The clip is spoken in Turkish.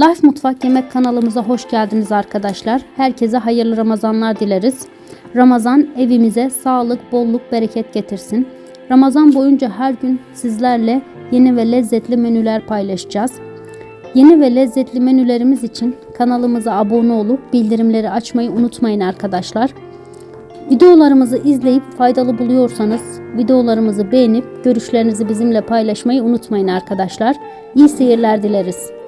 Life Mutfak Yemek kanalımıza hoş geldiniz arkadaşlar. Herkese hayırlı Ramazanlar dileriz. Ramazan evimize sağlık, bolluk, bereket getirsin. Ramazan boyunca her gün sizlerle yeni ve lezzetli menüler paylaşacağız. Yeni ve lezzetli menülerimiz için kanalımıza abone olup bildirimleri açmayı unutmayın arkadaşlar. Videolarımızı izleyip faydalı buluyorsanız videolarımızı beğenip görüşlerinizi bizimle paylaşmayı unutmayın arkadaşlar. İyi seyirler dileriz.